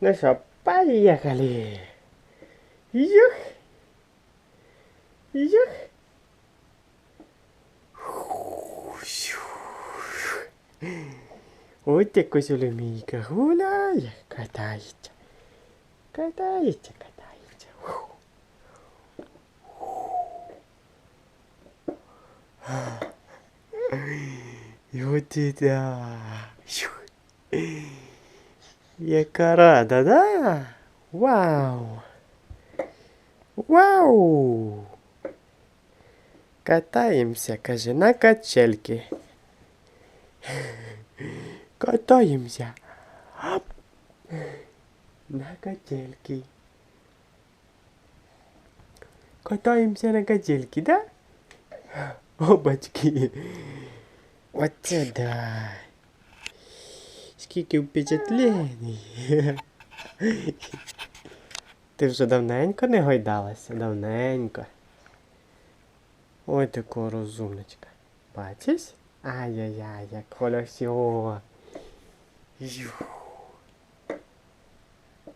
Ну что, поехали. Юх. Юх. Вот такой соломейка гуляет, катается. Катается, катается. Вот это. Яка рада, да? Вау! Вау! Катаємося, каже, на качельки. Катаємося. Ап. На качельки. Катаємося на качельки, да? Опачки. Оце да. Скільки впечатлень. Ти вже давненько не гойдалася, давненько. Ой, така розумничка. Бачиш? Ай-яй-яй, як колосьо. Ю.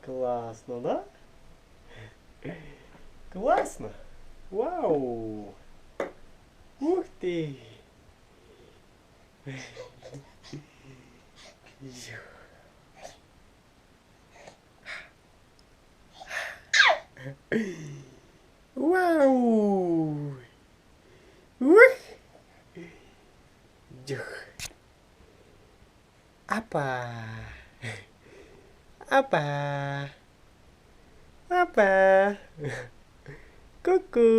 Класно, да? Класно? Вау! Ух ти! Wow. Wuh. Juh. Apa? Apa? Apa? Kuku.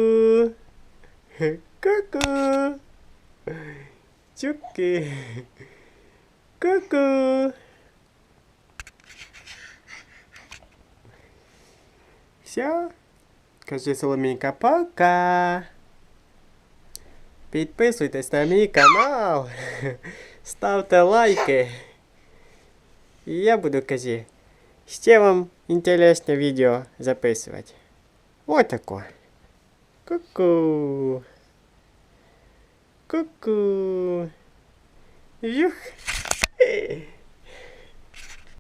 Kuku. Cuki. Чуки! Ку-ку! Все? Кажи Соломійка, пока! Підписуйтесь на мій канал, ставте лайки. І я буду казі, ще вам інтересне відео записувати. Отако. Ку-ку. Ку-ку. Юх. Yay!